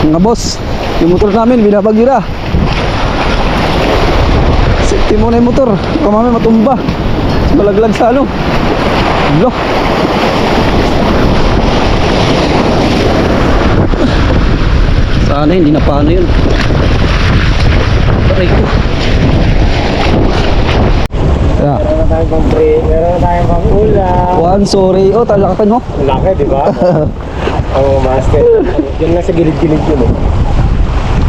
Mga boss, yung motor namin binabagyo na. Safety muna yung motor. Baka mamaya matumba. Malaglag sa ano. Lo. Sana hindi na paano yun. Aray ko. Yeah. Meron na tayong pang pre, meron na tayong pang ulam. One, sorry. Oh, talakatan mo. Laki, di ba? Oo, oh, master. Yan lang sa gilid-gilid yun eh.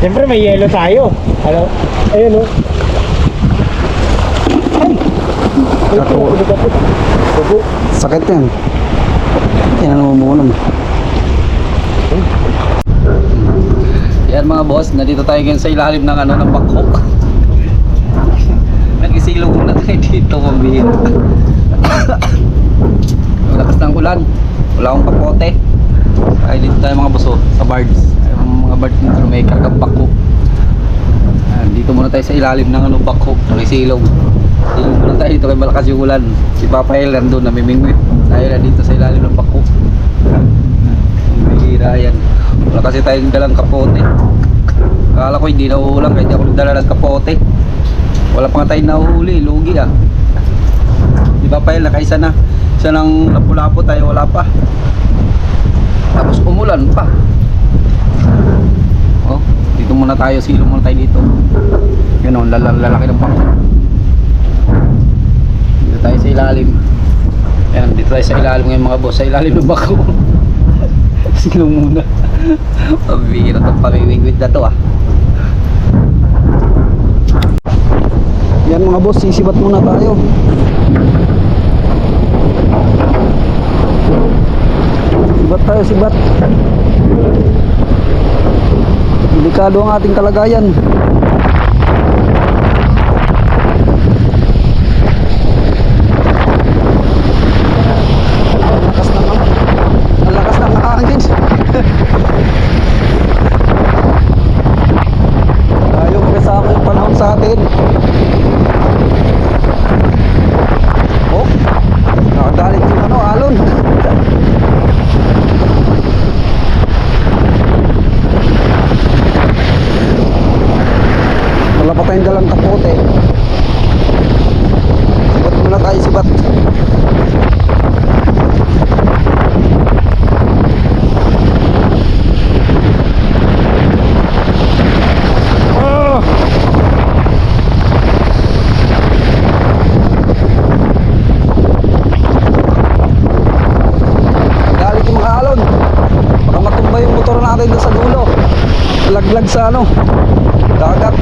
Siyempre may yelo tayo. Ano? Ayun oh. Ay! Pinapilipapit. Subo. Sakit yan. Yan ang umuulam. Yan mga boss, nandito tayo ngayon sa ilalim ng ano ng bangkok. Nag-isilong muna tayo dito, mabihira. Lakas ng ulan. Wala akong kapote. Ay dito tayo mga boss oh, sa bards. Ay, mga bards dito may. Yan, dito muna tayo sa ilalim ng ano bangkok, nag-isilong. Silong muna tayo dito kay malakas yung ulan. Si Papa El nandun, namimingwit. Tayo na dito sa ilalim ng. Ang bihira yan. Wala kasi tayong dalang kapote. Akala ko hindi na uulang kahit di ako nagdala ng kapote. Wala pa nga tayong nahuhuli, lugi ah. Di ba pa nakaisa na. Isa ng lapu-lapo tayo, wala pa. Umulan pa. Oh, dito muna tayo, silong muna tayo dito. Yun oh, lala- lalaki ng pangko. Dito tayo sa ilalim. Ayan, dito tayo sa ilalim ngayon mga boss. Sa ilalim ng bako. Silong muna. Pabira itong pamimigwit na to ah. Yan mga boss, sisibat muna tayo. Sibat tayo, sibat. Delikado ang ating kalagayan. Ang lakas ng ang lakas ng hangin. Tayo kasama yung panahon sa atin. Oh, nakagalit yung ano, alon. Wala pa tayong dalang kapote. Sibat muna tayo, sibat. Natin sa dulo. Laglag sa ano, dagat.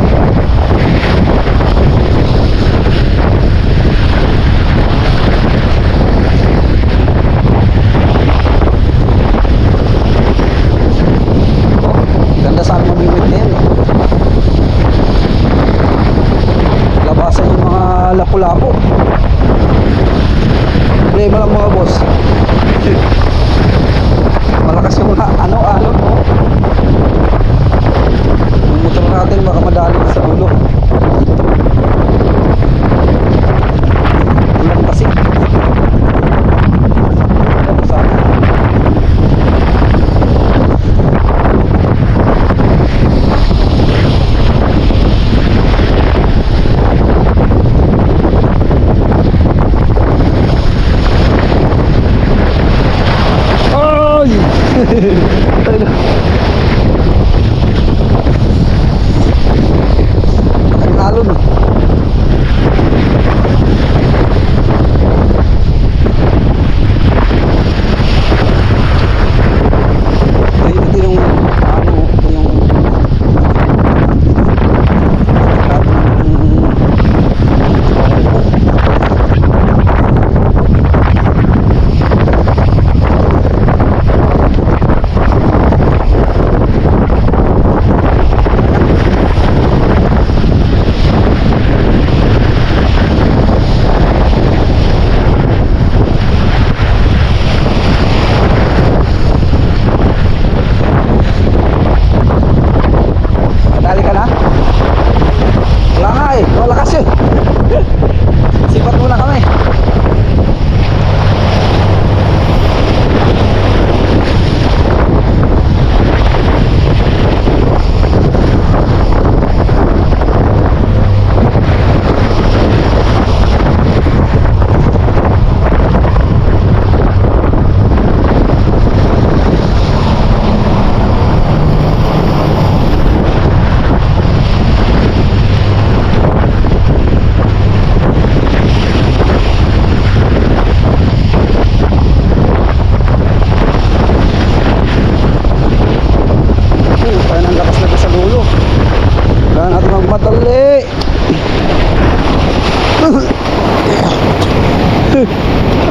Oh, ganda sa amin mag-iwit na yan. Labasan yung mga lapu-lapo. Problema lang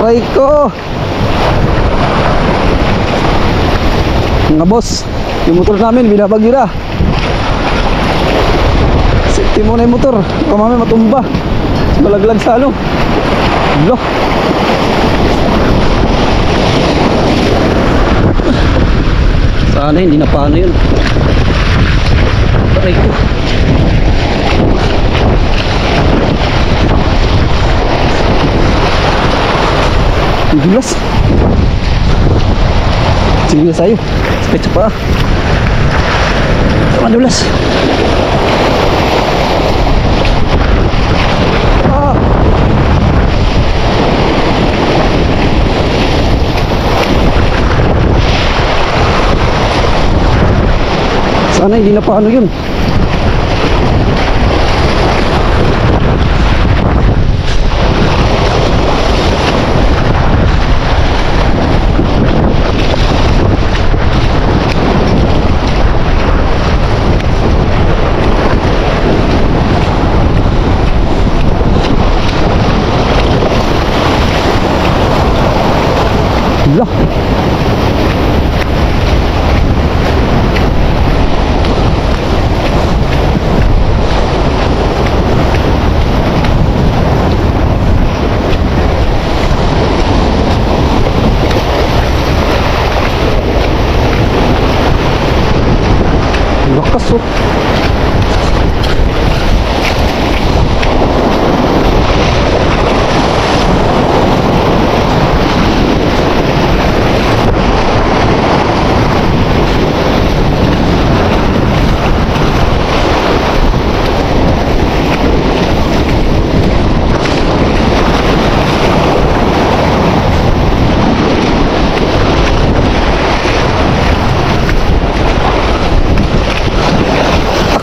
Aray ko! Mga boss, yung motor namin binabagyo na. Safety muna yung motor. Baka matumba. Malaglag sa ano. Lo. Sana hindi na paano yun. Aray ko. Dulas. Sige sa'yo. Sakit sa paa. Ang dulas. Ah. Sana hindi na paano yun. Lah. Lakas oh.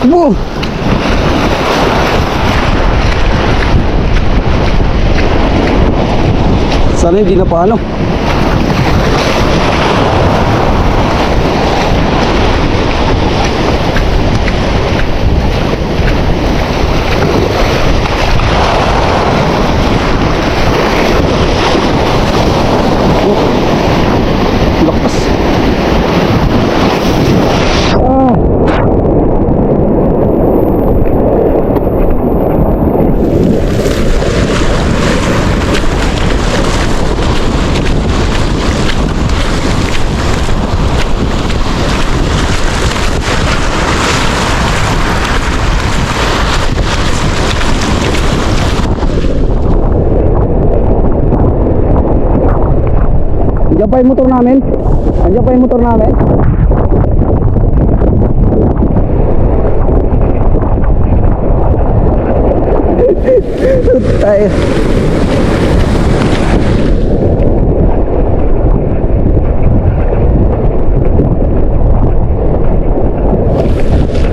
Takbo! Sana hindi na paano. Oh. Lakas. Ah. Andiyan pa yung motor namin. Andiyan pa yung motor namin. Tayo.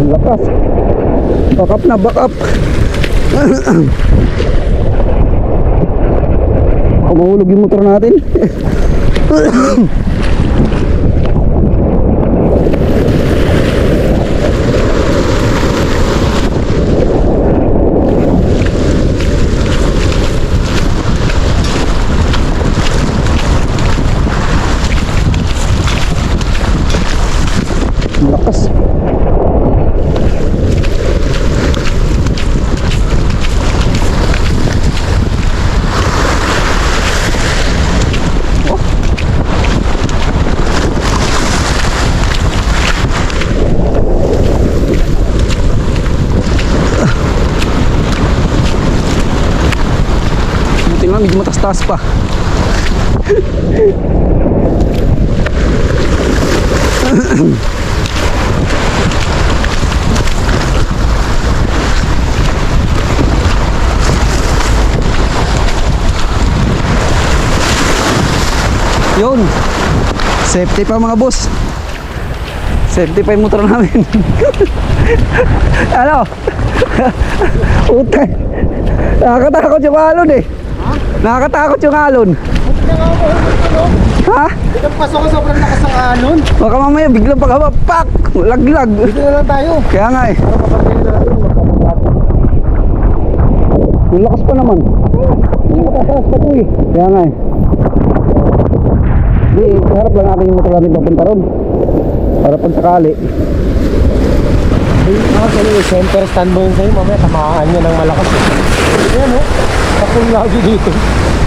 Lakas. Back up na, back up. Baka mahulog yung motor natin. Lakas. Buti nga medyo matas-taas pa. Yun. Safety pa mga boss. Safety pa yung motor namin. ano? Utay. Nakakatakot yung alon eh. Nakakatakot yung alon. Ha? Nagpasok ko sobrang lakas ng alon. Baka mamaya biglang paghawa, pak! Laglag. Dito na lang tayo. Kaya nga eh. Ang lakas pa naman. Mataas pa to eh. Kaya nga eh. Di, harap lang natin yung motor natin papunta ron. Para pag sakali. Ay, ah, sorry, center stand mo yun sa'yo, mamaya tamaan niya ng malakas eh. Ayan oh, Tapon lagi dito.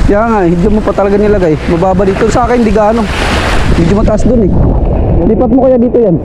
Kaya nga, hindi mo pa talaga nilagay. Mababa dito. Sa akin, hindi gaano. Medyo mataas dun eh. Lipat mo kaya dito yan.